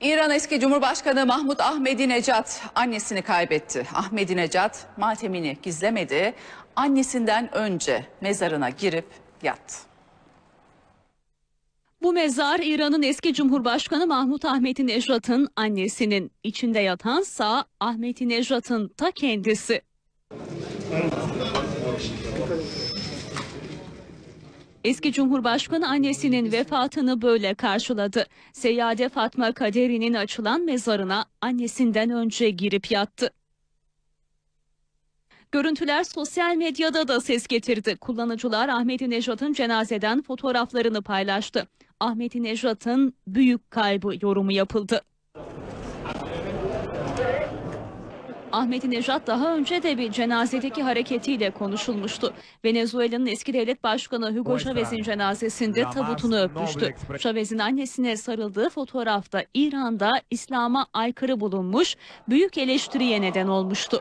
İran eski Cumhurbaşkanı Mahmut Ahmedinejad annesini kaybetti. Ahmedinejad matemini gizlemedi. Annesinden önce mezarına girip yattı. Bu mezar İran'ın eski Cumhurbaşkanı Mahmut Ahmedinejad'ın annesinin içinde yatansa Ahmedinejad'ın ta kendisi. Eski Cumhurbaşkanı annesinin vefatını böyle karşıladı. Seyyade Fatma Kaderi'nin açılan mezarına annesinden önce girip yattı. Görüntüler sosyal medyada da ses getirdi. Kullanıcılar Ahmedinejad'ın cenazeden fotoğraflarını paylaştı. Ahmedinejad'ın büyük kaybı yorumu yapıldı. Ahmet Ahmedinejad daha önce de bir cenazedeki hareketiyle konuşulmuştu. Venezuela'nın eski devlet başkanı Hugo Chavez'in cenazesinde tabutunu öpmüştü. Chavez'in annesine sarıldığı fotoğrafta İran'da İslam'a aykırı bulunmuş, büyük eleştiriye neden olmuştu.